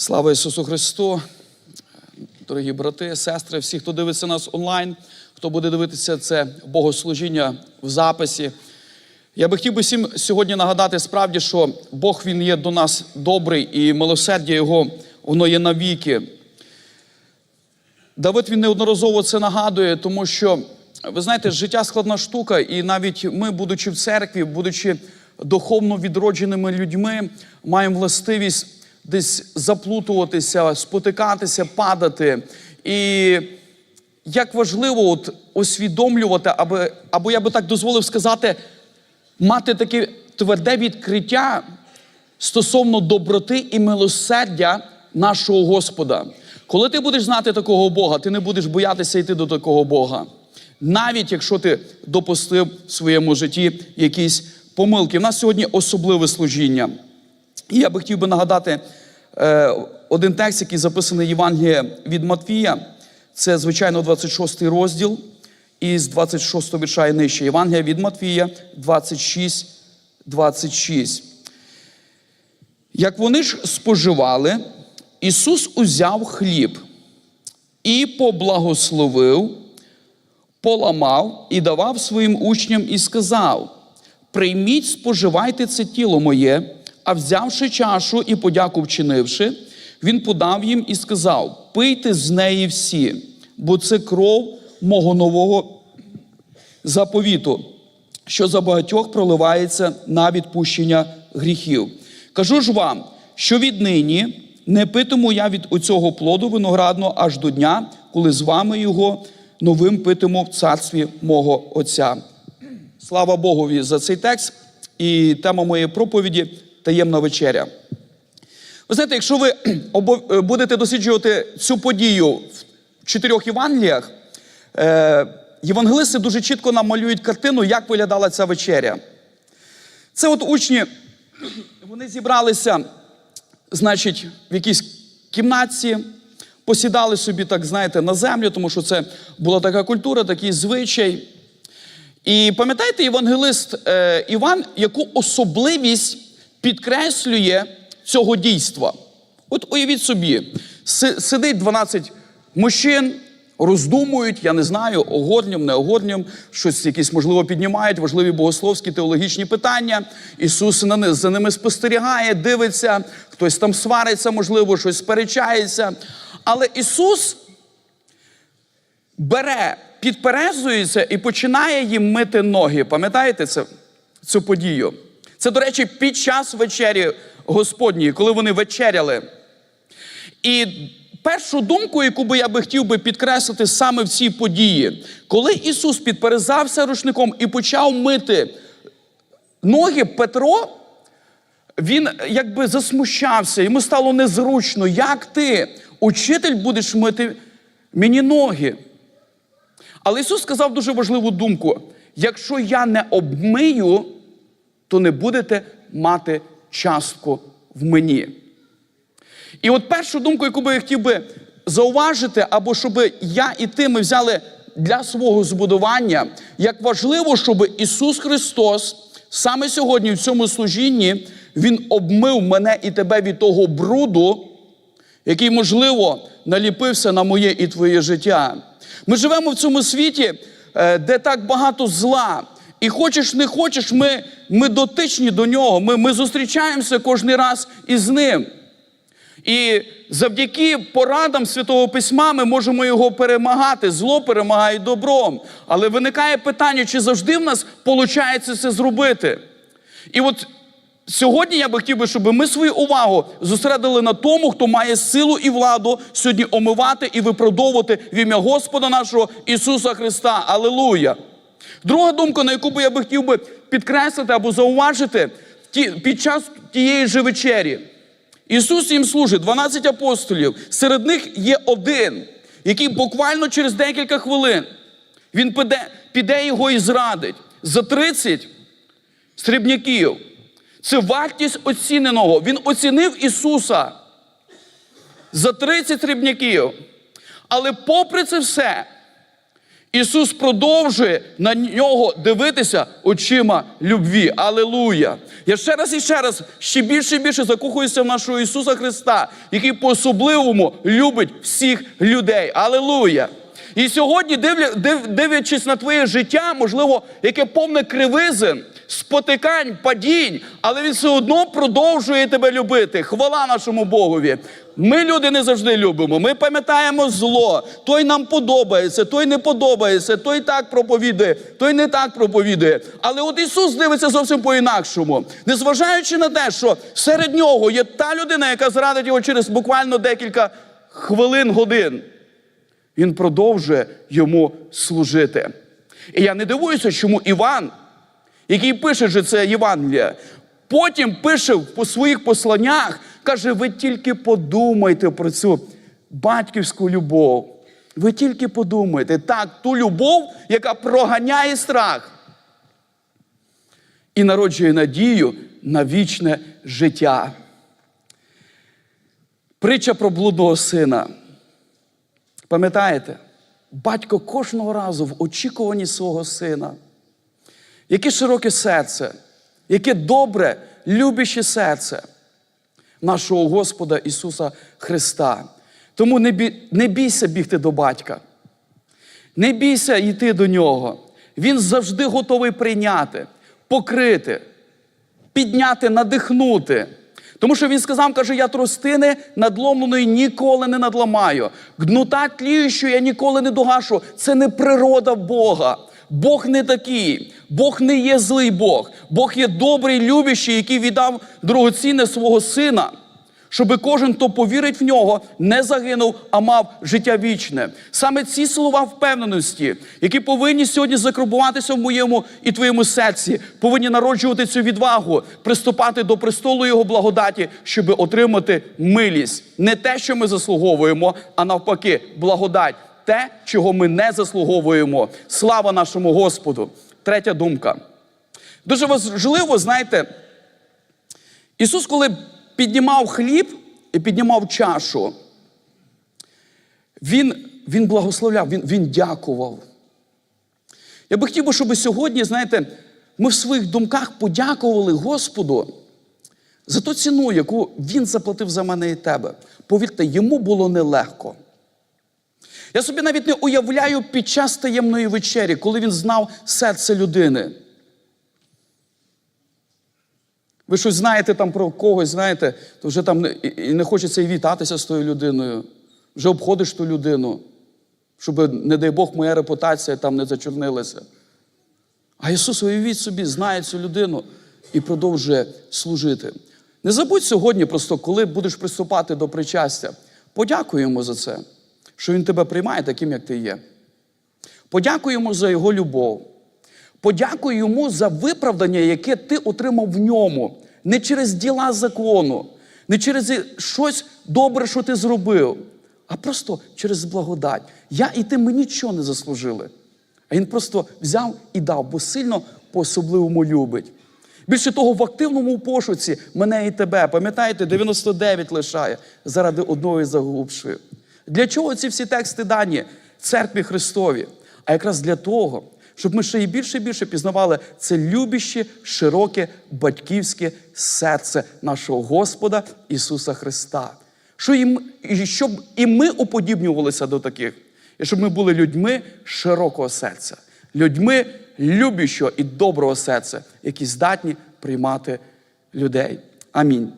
Слава Ісусу Христу! Дорогі брати, сестри, всі, хто дивиться нас онлайн, хто буде дивитися це богослужіння в записі. Я би хотів би всім сьогодні нагадати справді, що Бог Він є до нас добрий і милосердя Його, воно є навіки. Давид він неодноразово це нагадує, тому що, ви знаєте, життя складна штука, і навіть ми, будучи в церкві, будучи духовно відродженими людьми, маємо властивість десь заплутуватися, спотикатися, падати. І як важливо от усвідомлювати, аби, або я би так дозволив сказати, мати таке тверде відкриття стосовно доброти і милосердя нашого Господа. Коли ти будеш знати такого Бога, ти не будеш боятися йти до такого Бога. Навіть якщо ти допустив в своєму житті якісь помилки. У нас сьогодні особливе служіння. І я би хотів би нагадати один текст, який записаний в Євангелії від Матвія. Це, звичайно, 26 розділ із 26 вірша і нижче. Євангелія від Матвія 26, 26. Як вони ж споживали, Ісус узяв хліб і поблагословив, поламав і давав своїм учням і сказав: Прийміть, споживайте це тіло моє, а взявши чашу і подяку вчинивши, він подав їм і сказав: Пийте з неї всі, бо це кров мого нового заповіту, що за багатьох проливається на відпущення гріхів. Кажу ж вам, що віднині не питиму я від оцього плоду виноградного аж до дня, коли з вами його новим питиму в царстві мого Отця. Слава Богові за цей текст. І тема моєї проповіді таємна вечеря. Ви знаєте, якщо ви будете досліджувати цю подію в чотирьох Євангеліях, е, євангелисти дуже чітко нам малюють картину, як виглядала ця вечеря. Це от учні, вони зібралися, значить, в якійсь кімнатці, посідали собі, так знаєте, на землю, тому що це була така культура, такий звичай. І пам'ятаєте, євангелист е, Іван, яку особливість підкреслює цього дійства? От уявіть собі, сидить 12 мужчин, роздумують, я не знаю, огорням, не огорням, щось якісь, можливо, піднімають, важливі богословські теологічні питання. Ісус за ними спостерігає, дивиться, хтось там свариться, можливо, щось сперечається. Але Ісус бере, підперезується і починає їм мити ноги. Пам'ятаєте це, цю подію? Це, до речі, під час вечері Господньої, коли вони вечеряли. І першу думку, яку би я би хотів би підкреслити саме в цій події, коли Ісус підперезався рушником і почав мити ноги Петро, він якби засмущався, йому стало незручно. Як ти, учитель, будеш мити мені ноги? Але Ісус сказав дуже важливу думку: якщо я не обмию, то не будете мати частку в мені. І от першу думку, яку би я хотів би зауважити, або щоб я і ти ми взяли для свого збудування, як важливо, щоб Ісус Христос саме сьогодні в цьому служінні Він обмив мене і тебе від того бруду, який, можливо, наліпився на моє і твоє життя. Ми живемо в цьому світі, е, де так багато зла. І хочеш, не хочеш, ми, ми дотичні до нього. Ми, ми зустрічаємося кожен раз із ним. І завдяки порадам Святого Письма ми можемо його перемагати. Зло перемагає добром. Але виникає питання, чи завжди в нас виходить це зробити. І от сьогодні я би хотів щоб ми свою увагу зосередили на тому, хто має силу і владу сьогодні омивати і виправдовувати в ім'я Господа нашого Ісуса Христа. Алілуя! Друга думка, на яку би я би хотів би підкреслити або зауважити під час тієї же вечері. Ісус їм служить, 12 апостолів. Серед них є один, який буквально через декілька хвилин він піде, піде його і зрадить за 30 срібняків. Це вартість оціненого. Він оцінив Ісуса за 30 срібняків. Але попри це все, Ісус продовжує на нього дивитися очима любві. Алелуя! Я ще раз і ще раз ще більше і більше закохуюся в нашого Ісуса Христа, який по-особливому любить всіх людей. Алелуя! І сьогодні, дивля- див- дивлячись на твоє життя, можливо, яке повне кривизин, спотикань, падінь, але він все одно продовжує тебе любити. Хвала нашому Богові. Ми люди не завжди любимо. Ми пам'ятаємо зло. Той нам подобається, той не подобається, той так проповідує, той не так проповідує. Але от Ісус дивиться зовсім по-інакшому. Незважаючи на те, що серед нього є та людина, яка зрадить його через буквально декілька хвилин, годин. Він продовжує йому служити. І я не дивуюся, чому Іван, який пише же це Євангелія, потім пише по своїх посланнях, каже: ви тільки подумайте про цю батьківську любов. Ви тільки подумайте, так, ту любов, яка проганяє страх і народжує надію на вічне життя. Притча про блудного сина. Пам'ятаєте, батько кожного разу в очікуванні свого сина. Яке широке серце, яке добре, любяще серце нашого Господа Ісуса Христа. Тому не, бій, не бійся бігти до батька. Не бійся йти до нього. Він завжди готовий прийняти, покрити, підняти, надихнути. Тому що він сказав, каже, я тростини надломленої ніколи не надламаю. Гнута тліючу я ніколи не догашу. Це не природа Бога. Бог не такий. Бог не є злий Бог. Бог є добрий, любящий, який віддав дорогоцінне свого сина. Щоби кожен, хто повірить в нього, не загинув, а мав життя вічне. Саме ці слова впевненості, які повинні сьогодні закарбуватися в моєму і твоєму серці, повинні народжувати цю відвагу, приступати до престолу Його благодаті, щоби отримати милість. Не те, що ми заслуговуємо, а навпаки, благодать. Те, чого ми не заслуговуємо. Слава нашому Господу. Третя думка. Дуже важливо, знаєте, Ісус, коли піднімав хліб і піднімав чашу, Він, він благословляв, він, він дякував. Я би хотів, щоб сьогодні, знаєте, ми в своїх думках подякували Господу за ту ціну, яку Він заплатив за мене і тебе. Повірте, йому було нелегко. Я собі навіть не уявляю під час таємної вечері, коли він знав серце людини. Ви щось знаєте там про когось, знаєте, то вже там і не хочеться і вітатися з тою людиною. Вже обходиш ту людину, щоб, не дай Бог, моя репутація там не зачорнилася. А Ісус, уявіть собі, знає цю людину і продовжує служити. Не забудь сьогодні, просто коли будеш приступати до причастя, подякуй йому за це, що Він тебе приймає таким, як ти є. Подякуй йому за його любов. Подякуй йому за виправдання, яке ти отримав в ньому, не через діла закону, не через щось добре, що ти зробив, а просто через благодать. Я і ти ми нічого не заслужили. А він просто взяв і дав, бо сильно по-особливому любить. Більше того, в активному пошуці мене і тебе, пам'ятаєте, 99 лишає заради одної загубшої. Для чого ці всі тексти дані церкві Христові? А якраз для того, щоб ми ще і більше і більше пізнавали це любяще, широке, батьківське серце нашого Господа Ісуса Христа. Що і щоб і ми уподібнювалися до таких, і щоб ми були людьми широкого серця, людьми любящого і доброго серця, які здатні приймати людей. Амінь.